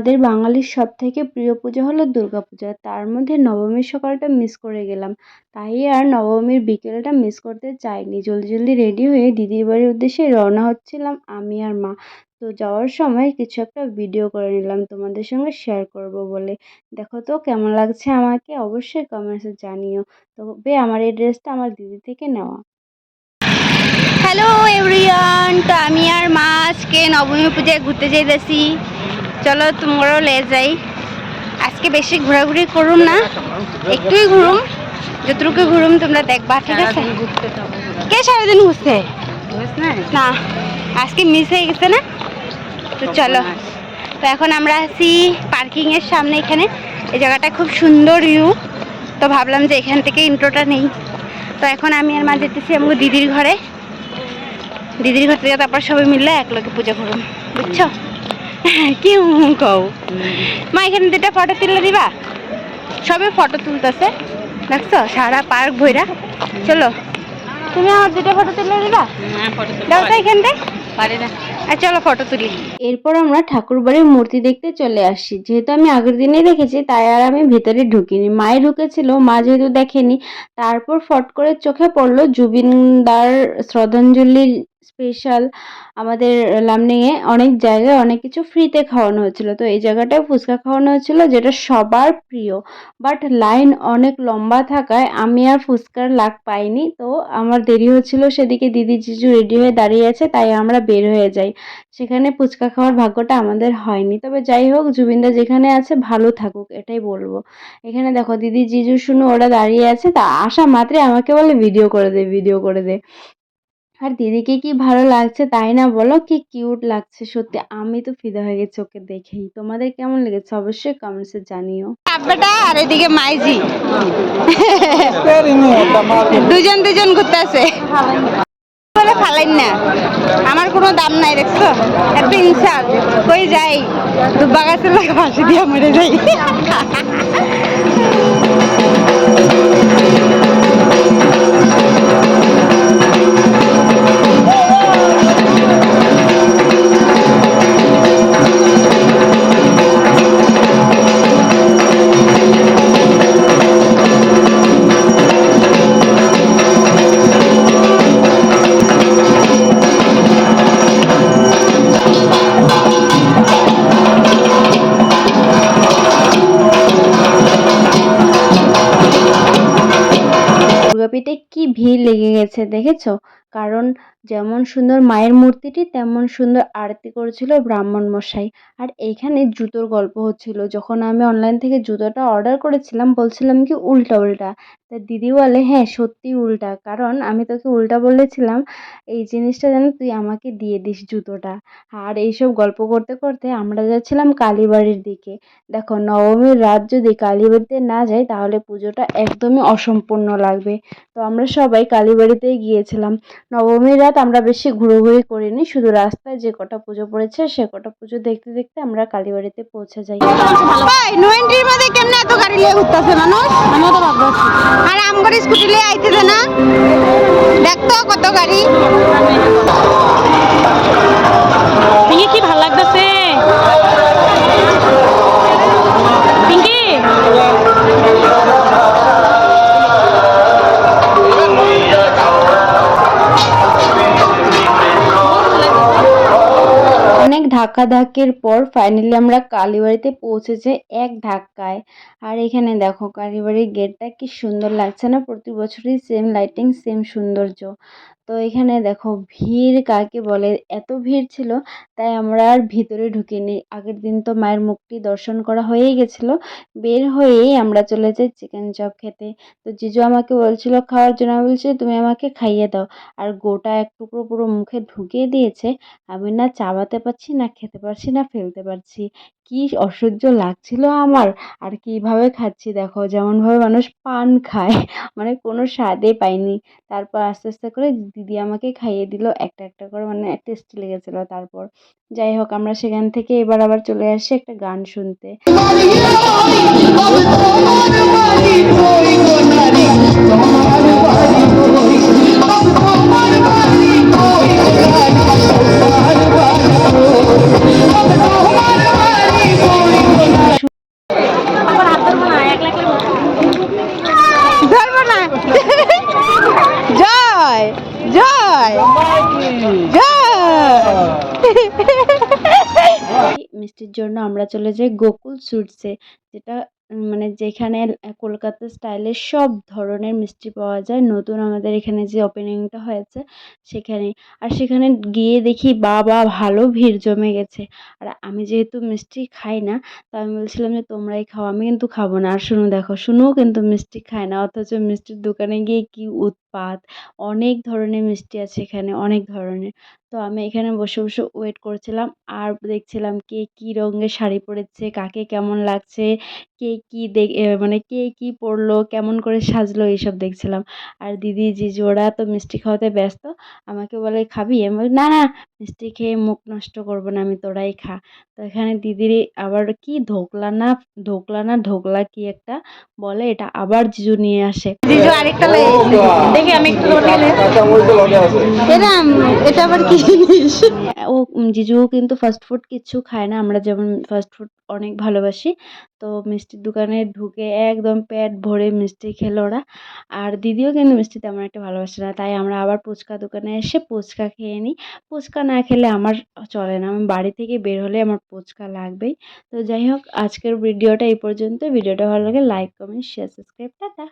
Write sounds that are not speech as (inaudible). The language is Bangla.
আমাদের বাঙালির সব থেকে প্রিয় পুজো হলো দুর্গা পূজা তার মধ্যে নবমীর সকালটা মিস করে গেলাম। তাই আর নবমীর বিকেলটা মিস করতে চাইনি। জলদি জলদি রেডি হয়ে দিদির বাড়ির উদ্দেশ্যে রওনা হচ্ছিলাম আমি আর মা। তো যাওয়ার সময় কিছু একটা ভিডিও করে নিলাম। তোমাদের সঙ্গে শেয়ার করব বলে। দেখো তো কেমন লাগছে আমাকে অবশ্যই কমেন্টসে জানিও। তবে আমার এই ড্রেসটা আমার দিদি থেকে নেওয়া। হ্যালো এভরিওয়ান তো আমি আর মা আজকে নবমী পূজায় ঘুরতে যাইতেছি। চলো তোমরাও লে যাই। আজকে বেশি ঘোরাঘুরি করুম না একটুই ঘুরুম যতটুকু ঘুরুম তোমরা দেখবা ঠিক আছে? কে সারাদিন ঘুরছে? না আজকে মিস হয়ে গেছে না? তো চলো তো এখন আমরা আছি পার্কিংয়ের সামনে এখানে। এই জায়গাটা খুব সুন্দর ভিউ তো ভাবলাম যে এখান থেকে ইন্ট্রোটা নেই। তো এখন আমি আর মা যেতেছি আমার দিদির ঘরে। দিদির ঘর থেকে তারপর সবাই মিললে এক লোকে পুজো করুন বুঝছ? (laughs) কি কও? মা এখানে দুটা ফটো তুলে দিবা? সবে ফটো তুলতেছে দেখছ? সারা পার্ক ভৈরা চলো তুমি আমার দুটো ফটো তুলে দিবা? দাও তো এখানটায়। পারি না। চলো ফটো তুলি। এরপর আমরা ঠাকুরবাড়ির মূর্তি দেখতে চলে আসি যেহেতু আমি আগের দিনেই দেখেছি তাই আর আমি ভেতরে ঢুকিনি। মায়ে ঢুকেছিল মা যেহেতু দেখেনি তারপর ফট করে চোখে পড়ল জুবিনদার শ্রদ্ধাঞ্জলির স্পেশাল আমাদের লামনিংয়ে অনেক জায়গায় অনেক কিছু ফ্রিতে খাওয়ানো হচ্ছিল তো এই জায়গাটায় ফুচকা খাওয়ানো হচ্ছিল যেটা সবার প্রিয়। বাট লাইন অনেক লম্বা থাকায় আমি আর ফুচকার লাগ পাইনি। তো আমার দেরি হচ্ছিল সেদিকে দিদি জিজু রেডি হয়ে দাঁড়িয়ে আছে, তাই আমরা বের হয়ে যাই। সেখানে ফুচকা খাওয়ার ভাগ্যটা আমাদের হয়নি। তবে যাই হোক, জুবিনদা যেখানে আছে, ভালো থাকুক, এটাই বলব। এখানে দেখো, দিদি জিজু, শুনু, ওরা দাঁড়িয়ে আছে। তা আসা মাত্রই আমাকে বলে, ভিডিও করে দে, ভিডিও করে দে। আর দিদিকে কি ভালো লাগছে তাই না বলো? কি কিউট লাগছে সত্যি। আমি তো ফিদা হয়ে গেছি ওকে দেখেই। তোমাদের কেমন লেগেছে? অবশ্যই কমেন্টসে জানিও। আব্বাটা আর এদিকে মাইজি। দুজন দুজন ঘুরতেছে। বলে ফালাইন না। আমার কোনো দাম নাই, দেখছ? একটা ইনসাল কই যাই? দুব্বা গাছের লাগে ফাঁসি দিয়ে মরে যাই। ভিড় লেগে গেছে দেখেছ? কারণ যেমন সুন্দর মায়ের মূর্তিটি, তেমন সুন্দর আরতি করেছিল ব্রাহ্মণ মশাই। আর এইখানে জুতোর গল্প হচ্ছিল। যখন আমি অনলাইন থেকে জুতোটা অর্ডার করেছিলাম, বলছিলাম কি উল্টা উল্টা। তা দিদি বলে হ্যাঁ সত্যি উল্টা। কারণ আমি তোকে উল্টা বলেছিলাম, এই জিনিসটা যেন তুই আমাকে দিয়ে দিস জুতোটা। আর এইসব গল্প করতে করতে আমরা যাচ্ছিলাম কালীবাড়ির দিকে। দেখো, নবমীর রাত যদি কালীবাড়িতে না যাই তাহলে পুজোটা একদমই অসম্পূর্ণ লাগবে। তো আমরা সবাই কালীবাড়িতেই গিয়েছিলাম। নবমীর রাত আমরা বেশি ঘুরোঘুরি করিনি শুধু রাস্তায় যে কটা পুজো পড়েছে সে কটা পুজো দেখতে দেখতে আমরা কালীবাড়িতে পৌঁছে যাই। ভাই নো এন্ট্রির মধ্যে কেমনে এত গাড়ি নিয়ে ঘুরতেছে মানুষ? আমিও তো ভাবছি আর আমগর স্কুটি নিয়ে আইতেছে না? দেখতো কত গাড়ি? অনেক ধাক্কাধাক্কির পর ফাইনালি আমরা কালীবাড়িতে পৌঁছেছে এক ধাক্কায়। আর এখানে দেখো কালীবাড়ির গেটটা কি সুন্দর লাগছে না? প্রতি বছরই সেম লাইটিং সেম সৌন্দর্য। তো এখানে দেখো ভিড় কাকে বলে? এত ভিড় ছিল, তাই আমরা আর ভিতরে ঢুকিনি। আগের দিন তো মায়ের মুখটি দর্শন করা হয়েই গেছিল। বের হয়েই আমরা চলে যাই চিকেন চপ খেতে। তো জিজু আমাকে বলছিল, খাওয়ার জন্য বলছি, তুমি আমাকে খাইয়ে দাও। আর গোটা এক টুকরো পুরো মুখে ঢুকিয়ে দিয়েছে। আমি না চাবাতে পারছি না খেতে পারছি না, ফেলতে পারছি। কি অসহ্য লাগছিল আমার। আর কীভাবে খাচ্ছি দেখো, যেমনভাবে মানুষ পান খায় (laughs) মানে কোনো স্বাদে পাইনি। তারপর আস্তে আস্তে করে দিদি আমাকে খাইয়ে দিল, একটা একটা করে মানে টেস্টি লেগেছিল তারপর। যাই হোক, আমরা সেখান থেকে এবার আবার চলে আসি একটা গান শুনতে। হয় মিষ্টির জন্য আমরা চলে যাই গোকুল সুইটসে যেটা মানে যেখানে কলকাতা স্টাইলের সব ধরনের মিষ্টি পাওয়া যায়। নতুন আমাদের এখানে যে ওপেনিংটা হয়েছে সেখানে। আর সেখানে গিয়ে দেখি বাবা ভালো ভিড় জমে গেছে। আর আমি যেহেতু মিষ্টি খাই না, তো আমি বলছিলাম যে, তোমরাই খাও, আমি কিন্তু খাব না। আর শুনু, দেখো শুনুও কিন্তু মিষ্টি খায় না। অথচ মিষ্টির দোকানে গিয়ে কি উৎপাত? অনেক ধরনের মিষ্টি আছে এখানে, অনেক ধরনের। তো আমি এখানে বসে বসে ওয়েট করছিলাম। আর দেখছিলাম কে কী রঙের শাড়ি পরেছে কাকে কেমন লাগছে কে কী দেখ মানে কে কী পরলো কেমন করে সাজলো এইসব দেখছিলাম। আর দিদি জিজু ওরা তো মিষ্টি খাওয়াতে ব্যস্ত আমাকে বলে খাবি? আমি বলি না না মিষ্টি খেয়ে মুখ নষ্ট করব না আমি তোরাই খা। তো এখানে দিদির আবার কি ধোকলা না ধোকলা না ঢোকলা কি একটা বলে এটা আবার জিজু নিয়ে আসে। জিজু আরেকটা দেখি আমি একটু এটা আবার কি জিনিস। ও জিজুও কিন্তু ফাস্ট ফুড কিচ্ছু খায় না। আমরা যেমন ফাস্ট ফুড অনেক ভালোবাসি। তো মিষ্টির দোকানে ঢুকে একদম পেট ভরে মিষ্টি খেলো ওরা। আর দিদিও কিন্তু মিষ্টি তেমন একটা ভালোবাসে না। তাই আমরা আবার ফুচকা দোকানে এসে ফুচকা খেয়ে নিই। ফুচকা না খেলে আমার চলে না। আমি বাড়ি থেকে বের হলে আমার ফুচকা লাগবেই। তো যাই হোক, আজকের ভিডিওটা এই পর্যন্ত। ভিডিওটা ভালো লাগে like comment share subscribe tata.